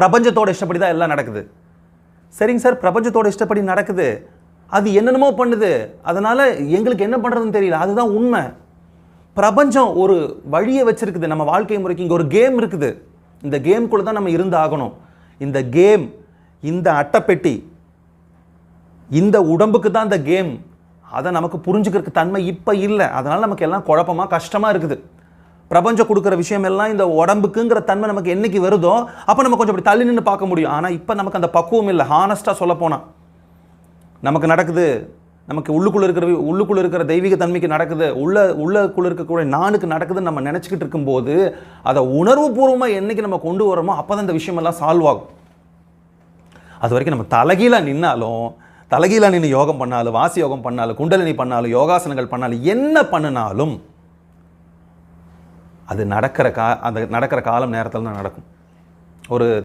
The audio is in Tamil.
பிரபஞ்சத்தோட இஷ்டப்படி தான் எல்லாம் நடக்குது. சரிங்க சார் பிரபஞ்சத்தோட இஷ்டப்படி நடக்குது. அது என்னென்னமோ பண்ணுது. அதனால் எங்களுக்கு என்ன பண்ணுறதுன்னு தெரியல. அதுதான் உண்மை. பிரபஞ்சம் ஒரு வழியை வச்சுருக்குது. நம்ம வாழ்க்கை முறைக்கு இங்கே ஒரு கேம் இருக்குது. இந்த கேம்குள்ளே தான் நம்ம இருந்து ஆகணும் இந்த கேம் இந்த அட்டைப்பெட்டி இந்த உடம்புக்கு தான் இந்த கேம் அதை நமக்கு புரிஞ்சுக்கிறதுக்கு தன்மை இப்போ இல்லை. அதனால் நமக்கு எல்லாம் குழப்பமாக கஷ்டமாக இருக்குது. பிரபஞ்சம் கொடுக்குற விஷயம் எல்லாம் இந்த உடம்புக்குங்கிற தன்மை நமக்கு என்னைக்கு வருதோ அப்போ நம்ம கொஞ்சம் அப்படி தள்ளி நின்று பார்க்க முடியும். ஆனால் இப்போ நமக்கு அந்த பக்குவம் இல்லை. ஹானஸ்ட்டாக சொல்ல போனால் நமக்கு நடக்குது. நமக்கு உள்ளுக்குள்ளே இருக்கிற உள்ளுக்குள்ளே இருக்கிற தெய்வீக தன்மைக்கு நடக்குது. உள்ள உள்ளக்குள்ளே இருக்கக்கூடிய நானுக்கு நடக்குதுன்னு நம்ம நினச்சிக்கிட்டு இருக்கும்போது அதை உணர்வுபூர்வமாக என்னைக்கு நம்ம கொண்டு வரோமோ அப்போ தான் இந்த விஷயமெல்லாம் சால்வ் ஆகும். அது வரைக்கும் நம்ம தலைகீழாக நின்னாலும் தலைகீழாக நின்று யோகம் பண்ணாலும் வாசி யோகம் பண்ணாலும் குண்டலினி பண்ணாலும் யோகாசனங்கள் பண்ணாலும் என்ன பண்ணினாலும் அது நடக்கிற கா அந்த நடக்கிற காலம் நேரத்தில் தான் நடக்கும். ஒரு